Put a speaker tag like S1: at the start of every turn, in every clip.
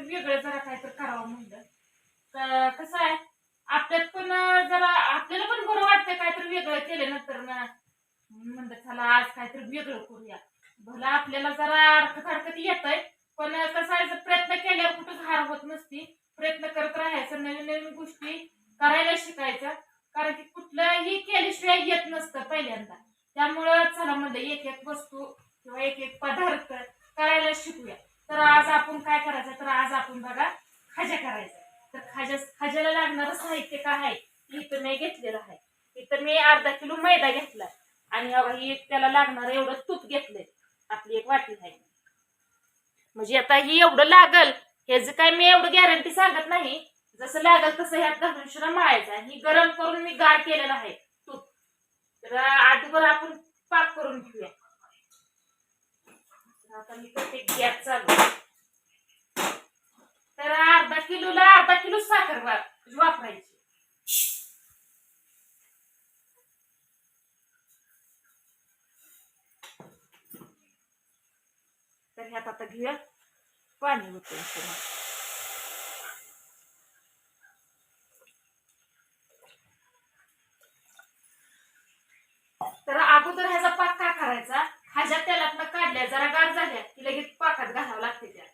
S1: काहीतरी वेगळं जरा काहीतरी करावं म्हणलं. तर कसं आहे आपल्यात पण जरा आपल्याला पण बरं वाटतं काहीतरी वेगळं केलं ना. म्हणलं चला आज काहीतरी वेगळं करूया. भला आपल्याला जरा अडकत अडकत येत आहे पण कसं आहे प्रयत्न केल्यावर कुठंच हार होत नसती. प्रयत्न करत राहायचं नवीन नवीन गोष्टी करायला शिकायचं. कारण की कुठलंही केल्याशिवाय येत नसतं पहिल्यांदा. त्यामुळं चला म्हणलं एक एक वस्तू किंवा एक एक पदार्थ करायला शिकूया. तर आज आपण काय करायचं? तर आज आपण बघा खाज्या करायचं. तर खाज्या खाज्याला लागणारं साहित्य काय आहे? इथं मी घेतलेलं आहे. इथं मी अर्धा किलो मैदा घेतला आणि बघा ही त्याला लागणारं एवढं तूप घेतलंय. आपली एक वाटी आहे. म्हणजे आता ही एवढं लागल ह्याचं काय मी एवढं गॅरंटी सांगत नाही जसं लागल तसं ह्यात घालून शिरा माळायचा. ही गरम करून मी गार केलेलं आहे तूप. तर आधीवर आपण पाक करून घेऊया. आता मी करते गॅस चालू तर अर्धा किलोला अर्धा किलो साखर वापरायची. तर ह्यात आता घेऊया पाणी होतं तर अगोदर ह्याचा पाक काय करायचा ह्याच्या तेलातनं काढल्या जरा गार झाल्या की लगेच पाकात घालावं लागते त्या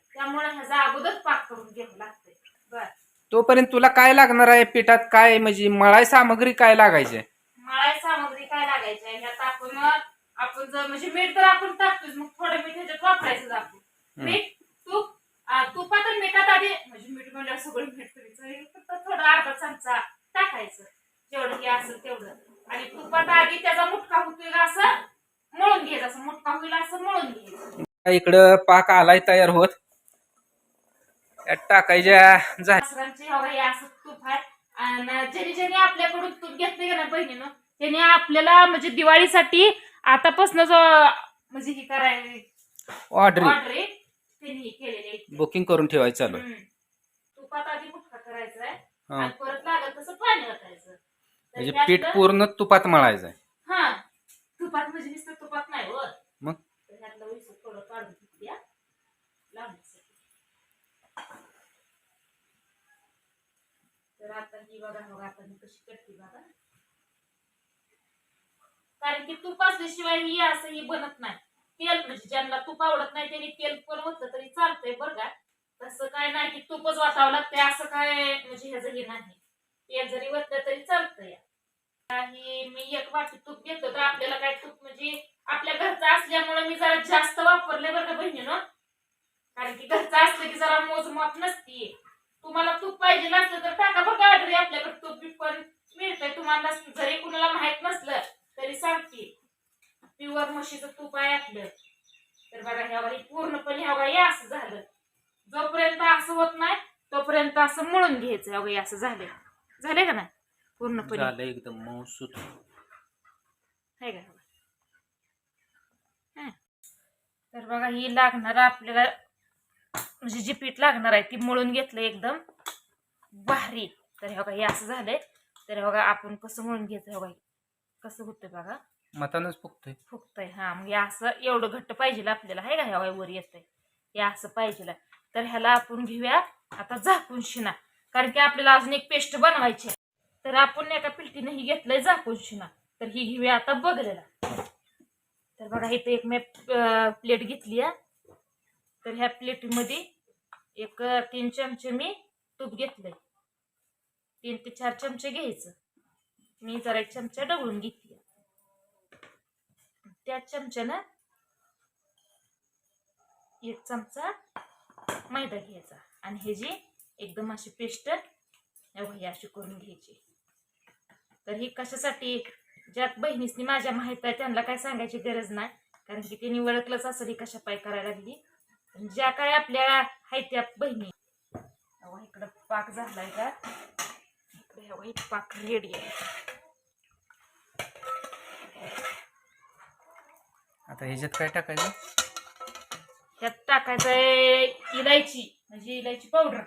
S1: त्यामुळे ह्याचा अगोदर पाक करून घ्यावं लागते बर.
S2: तोपर्यंत तुला काय लागणार आहे पिठात? काय म्हणजे मळाय सामग्री काय लागायची?
S1: मळाई सामग्री काय लागायची आहे? ह्यात आपण आपण जर म्हणजे मीठ तर आपण टाकतोच मग थोडं मीठ ह्याच्यात वापरायचं आपण मीठ तूप तुपात मिठात आधी म्हणजे मीठ म्हणजे सगळं मीठ करायचं फक्त थोडं अर्धा चमचा टाकायचं. जेवढं हे असेल तेवढं. आणि तुपात आधी त्याचा मुटका होतोय का असं मळून घ्यायचं. असं मुटका होईल असं मळून घ्यायचं.
S2: इकडं पाक आलाय तयार होत. टाकायच्या
S1: हे आणि ज्याने ज्याने आपल्याकडून तूप घेतले का ना बहिणीनं त्याने आपल्याला म्हणजे दिवाळीसाठी आतापासून जो म्हणजे हे करायला
S2: ऑर्डर
S1: त्यांनी हे केलेले.
S2: बुकिंग करून ठेवायचं चालू.
S1: तुपात आधी मुटका करायचा
S2: हा.
S1: परत लागत तसं पाणी
S2: म्हणजे पीठ पूर्ण तुपात मळायचं आहे
S1: हा. तुपात म्हणजे नुसतं तुपात नाही वर
S2: मग
S1: तर ह्यातलं वैसं थोडं काढून घेतल्या लावण्यासाठी तर आता ही बघा बघा आता मी कशी करते बघा कारण की तूप असल्याशिवाय ही असं ही बनत नाही. तेल म्हणजे ज्यांना तूप आवडत नाही त्यांनी तेल पण होतं तरी चालतंय बरं का. तसं काय नाही की तूपच वाचावं लागतंय असं काय म्हणजे ह्याचं हे नाही. तेल जरी वतलं तरी चालतंय. आणि मी एक वाटी तूप घेतलं तर आपल्याला काय तूप म्हणजे आपल्या घरचं असल्यामुळे मी जरा जास्त वापरले बरं का बहिणीनं. कारण की घरचं असलं की जरा मोजमाप नसती तुम्हाला तूप पाहिजे असलं तर टाका बघा ऑर्डर आपल्याकडे तूप पण मिळतंय तुम्हाला. जरी कुणाला माहीत नसलं तरी सांगते. प्युअर म्हशीचं तूप आहे आपलं. तर बघा ह्या बाई पूर्णपणे ह्या बाई असं झालं. जोपर्यंत असं होत नाही तोपर्यंत असं मळून घ्यायचं. ह्या बाई असं झालं झाले का नाही? पूर्णपणे.
S2: झालं एकदम मौसूत
S1: आहे का? हं. तर बघा ही लागणार आपल्याला म्हणजे जी पीठ लागणार आहे ती मळून घेतलं एकदम भारी. तर हे बघा हे असं झालंय. तर बघा आपण कसं मळून घ्यायचं हे बघा. कसं होतं बघा.
S2: मतानच फुगतोय.
S1: फुगतंय हा. मग हे असं एवढं घट्ट पाहिजे आपल्याला आहे का? ह्या बाई वर येतंय. हे असं पाहिजे तर ह्याला आपण घेऊया. आता झाकून शिना. कारण की आपल्याला अजून एक पेस्ट बनवायची आहे. तर आपण एका पिलटीने ही घेतलंय झाकून शिना. तर ही घेऊया आता बघलेला. तर बघा इथं एक मी प्लेट घेतली आहे. तर ह्या प्लेटमध्ये एक तीन चमचे मी तूप घेतलंय. तीन ते चार चमचे घ्यायचं. मी जरा एक चमचा डवळून घेतली. त्या चमच्यानं एक चमचा मैदा घ्यायचा आणि हे जी एकदम अशी पेस्ट ही अशी करून घ्यायची. तर ही कशासाठी? ज्यात बहिणीसनी माझ्या माहीत आहे त्यांना काय सांगायची गरज नाही. कारण की त्यांनी ओळखलंच असं ही कशा पाय करायला लागली. ज्या काय आपल्या आहेत त्या बहिणी. इकडं पाक झालाय का? इकडे इथं पाक रेडी आहे.
S2: आता ह्याच्यात काय टाकायचं?
S1: त्यात टाकायचं आहे इलायची म्हणजे इलायची पावडर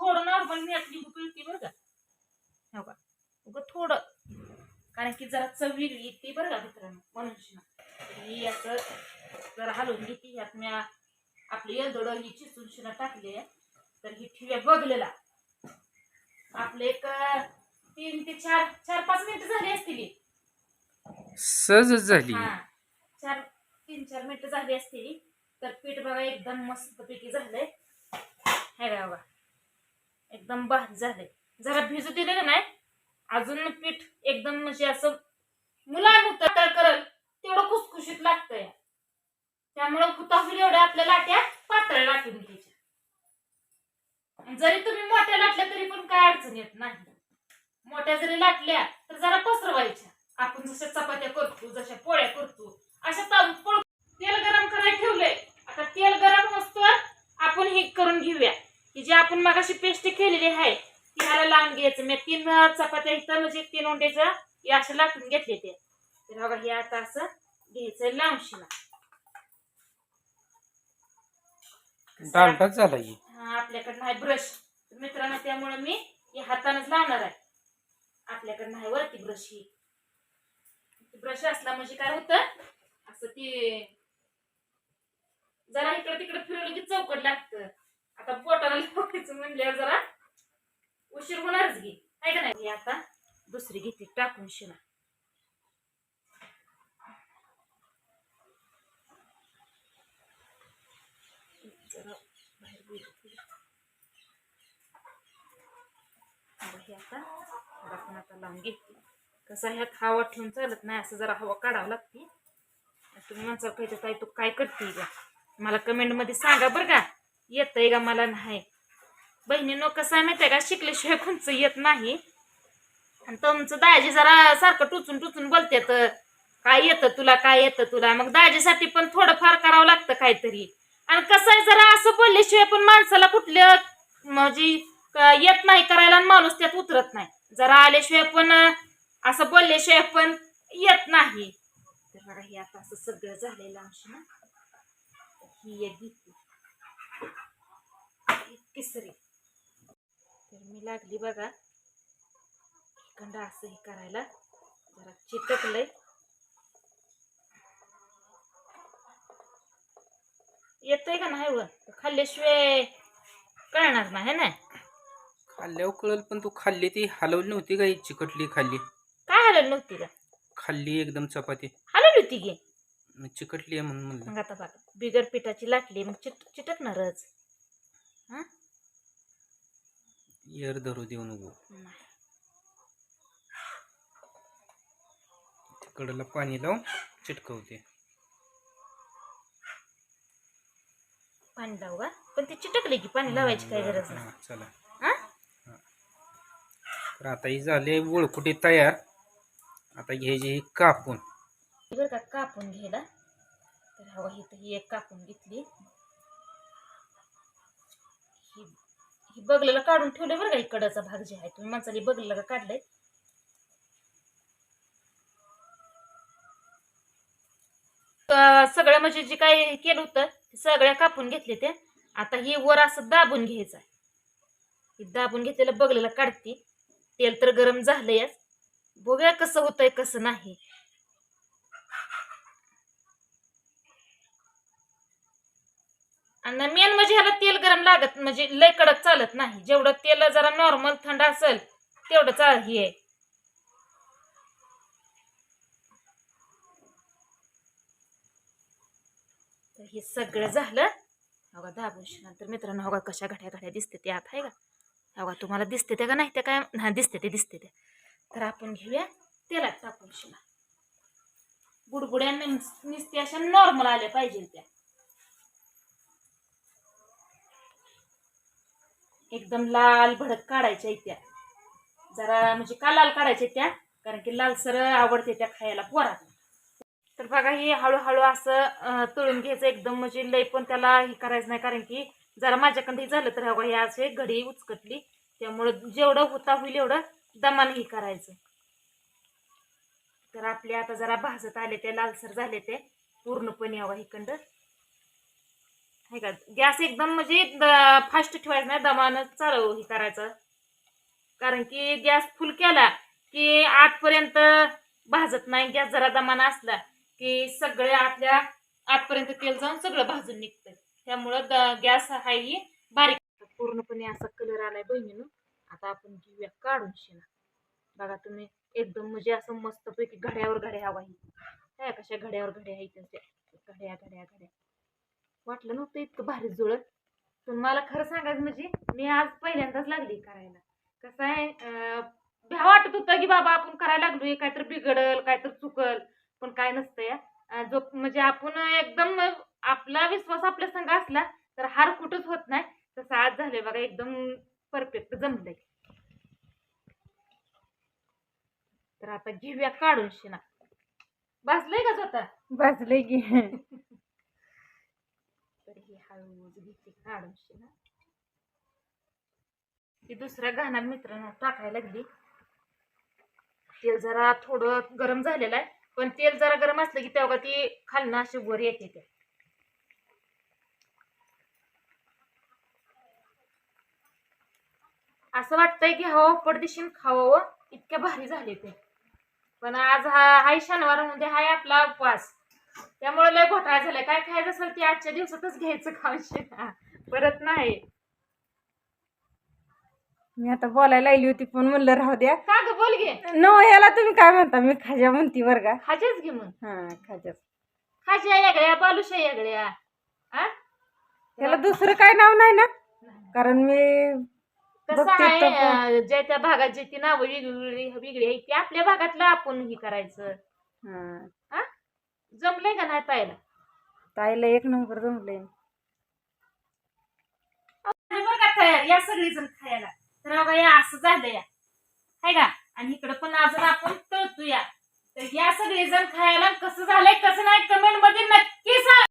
S1: थोडं नॉर्मल मी आपली पिळती बरं का. हो का उगं थोडं. कारण की जरा चव वेगळी येते बरं का मित्रांनो म्हणून. ही असं जरा हलवून घेते यात मी आपली एलदोडं ही चिचून शिना टाकली तर ही ठेवूया बघलेला. आपले एक तीन ते चार चार पाच मिनिटं झाली असतील.
S2: सहजच झाली.
S1: हा चार तीन चार मिनिटं झाली असतील तर पीठ बघा एकदम मस्त पैकी झालंय. हे बघा एकदम भारी झालंय. जरा भिजू दिलेलं नाही? अजून पीठ एकदम म्हणजे असं मुलायम होतं तर करल तेवढं खुसखुशीत लागतंय. त्यामुळं हुता होईल एवढ्या आपल्या लाट्या पातळ लाटून घ्यायच्या. जरी तुम्ही मोठ्या लाटल्या तरी पण काय अडचण येत नाही. मोठ्या जरी लाटल्या तर जरा पसरवायच्या. आपण जशा चपात्या करतो जशा पोळ्या करतो अशा ता- तेल गरम करायला ठेवलंय. आता तेल गरम असतो आपण हे करून घेऊया. की जी आपण मगाशी पेस्ट केलेली आहे ती ह्याला लावून घ्यायचं. मी तीन चपात्या इथं म्हणजे तीन उंड्याच्या हे असे लाटून घेतले ते. तर बघा हे आता असं घ्यायचं लांबशीला शिना
S2: डालडाच झाला ही.
S1: हा आपल्याकडं नाही ब्रश मित्रांनो त्यामुळे मी हे हातानच लावणार आहे. आपल्याकडे नाही वरती ब्रश ही. ब्रश असला म्हणजे काय होतं? असं ती जरा इकडे तिकडे फिरवलं की चौकट लागतं. आता पोटाला लावायचं म्हणल्यावर जरा उशीर होणारच घे आहे का नाही? आता दुसरी घेतली टाकून शिना जरा बाहेर गेली. हे आता आपण आता लावून घेते कसं ह्यात हवा ठेवून चालत नाही असं जरा हवा काढावं लागते. तुम्ही म्हणसाल काय ताई तू काय करते का मला कमेंटमध्ये सांगा बरं का. येतंय का मला नाही? बहिणीनं कसं आहे माहिती आहे का शिकल्याशिवाय कोणचं येत नाही. आणि तुमचं दाजी जरा सारखं टुचून टुचून बोलते तर काय येतं तुला काय येतं तुला? मग दाजीसाठी पण थोडंफार करावं लागतं काहीतरी. आणि कसं आहे जरा असं बोलल्याशिवाय पण माणसाला कुठलं म्हणजे येत नाही करायला आणि माणूस त्यात उतरत नाही. जरा आल्याशिवाय पण असं बोलल्याशिवाय पण येत नाही. तर बघा हे आता असं सगळं झालेलं अंश ना ही एक घेतली तिसरी तर मी लागली बघा. इकडं असं हे करायला. जरा चिटकलंय येतंय का नाही व खाल्ल्याशिवाय कळणार नाही ना?
S2: खाल्ल्यावर कळल पण तू खाल्ली ती हलवली नव्हती का ही चिकटली खाल्ली?
S1: काय हलवली नव्हती का
S2: खाल्ली एकदम चपाती.
S1: हलवली होती की?
S2: मग चिकटली आहे म्हणून म्हणलं.
S1: मग आता बघा बिगर पिठाची लाटली मग चिट चिटकणारच. हा?
S2: एर धरू देऊ नको.
S1: नाही.
S2: कडला पाणी लावून चिटकवते.
S1: पाणी लावू का पण ती चिटकली की पाणी लावायची काय गरज नाही.
S2: हा, चला.
S1: हा?
S2: तर आता ही झाले वळकुटी तयार. आता घ्यायची ही कापून.
S1: बरं का कापून घ्यायला. तर हवा ही तर ही एक कापून घेतली. ही ही बगलेला काढून ठेवले बरं का इकडचा भाग जे आहे तुम्ही माणसाली बगलेला का काढलंय सगळं म्हणजे जे काय केलं होतं सगळ्या कापून घेतले ते. आता ही वर असं दाबून घ्यायचं आहे दाबून घेतलेलं बगलेला काढते. तेल तर गरम झालंयच. बघूया कसं होतंय कसं नाही. आणि मेन म्हणजे ह्याला तेल गरम लागत म्हणजे लय कडक चालत नाही. जेवढं तेल जरा नॉर्मल थंड असेल तेवढं चाल हे आहे. तर हे सगळं झालं. हो बघा दाबून नंतर मित्रांनो हो बघा कशा घड्या घड्या दिसते ते आत आहे का? हो बघा तुम्हाला दिसते त्या का नाही त्या काय हा दिसते ते दिसते त्या तर आपण घेऊया तेलात टाकून शिना बुडबुड्या निसते अशा नॉर्मल आल्या पाहिजे त्या. एकदम लाल भडक काढायच्या त्या. जरा म्हणजे का लाल काढायच्या त्या? कारण की लालसर आवडते त्या खायला पोरात तर बघा हे हळूहळू असं तळून घ्यायचं एकदम. म्हणजे लय पण त्याला हे करायचं नाही कारण की जरा माझ्याकडे झालं तर बघा हे असे घडी उचकटली. त्यामुळं जेवढं होता होईल एवढं दमान हे करायचं. तर आपले आता जरा भाजत आले ते लालसर झाले ते. पूर्णपणे हवा हिकंड हे का गॅस एकदम म्हणजे फास्ट ठेवायचा नाही दमानं चालव हे करायचं. कारण की गॅस फुल केला की आठपर्यंत भाजत नाही गॅस जरा दमानं असला की सगळे आतल्या आतपर्यंत तेल जाऊन सगळं भाजून निघतं त्यामुळं द- गॅस हा ही बारीक पूर्णपणे असा कलर आलाय बहिणीनं. आता आपण घेऊया काढून शिना बघा तुम्ही एकदम म्हणजे असं मस्तपैकी घड्यावर घड्या हवा ही. काय कशा घड्यावर घड्या आहे त्या. घड्या घड्या घड्या. वाटलं नव्हतं इतकं भारी जुळत. पण मला खरं सांगायचं म्हणजे मी आज पहिल्यांदाच लागली करायला. कसं आहे भ्या वाटत होतं की बाबा आपण करायला लागलोय काहीतरी बिघडल काहीतरी चुकल. पण काय नसतं या. अं, जो म्हणजे आपण एकदम आपला विश्वास आपल्या संघ असला तर हार कुठंच होत नाही. तसं आज झालंय बघा एकदम परफेक्ट जमलंय. तर आता घेऊया काढून शिना. भाजलंय का स्वतः?
S3: भाजलंय की.
S1: तर ही हळूच घेते काढून शिना. ती दुसऱ्या गहना मित्रांनो टाकायला लागली. तेल जरा थोडं गरम झालेलं आहे. पण तेल जरा गरम असलं की तेव्हा ती खालनं अशी वर येते ते. असं वाटतंय की हवा पडदिशीन खावावं हो. इतक्या भारी झाले ते. पण आज हा हाय शनिवार म्हणजे हाय आपला उपवास. त्यामुळे लय घोटाळा झालाय. काय खायचं असेल ते आजच्या दिवसातच घ्यायचं खाऊन परत नाही.
S3: मी आता बोलायला लागली होती पण म्हणलं राहू द्या.
S1: का ग बोल घे
S3: नो याला तुम्ही काय म्हणता? मी खाजा म्हणती बरं का.
S1: खाजेच घे मग.
S3: हा खाजा.
S1: खाज्या यागड्या बालुशा आ
S3: त्याला दुसरं काय नाव नाही ना? कारण मी
S1: कसं
S3: बघते
S1: आहे
S3: तर-
S1: अं, ज्या त्या भागात जे ती नावं वेगळी वेगळी आहे ती आपल्या भागातलं आपण हे करायचं.
S3: हा.
S1: जमलंय का नाही पाहिलं
S3: ताईला एक नंबर जमलंय.
S1: बरं का तयार या सगळी जण खायला. तर बघा या असं झालं या. हाय का? आणि इकडं पण अजून आपण तळतूया. तर या सगळे जण खायला कसं झालंय कसं नाही कमेंटमध्ये नक्की सांग.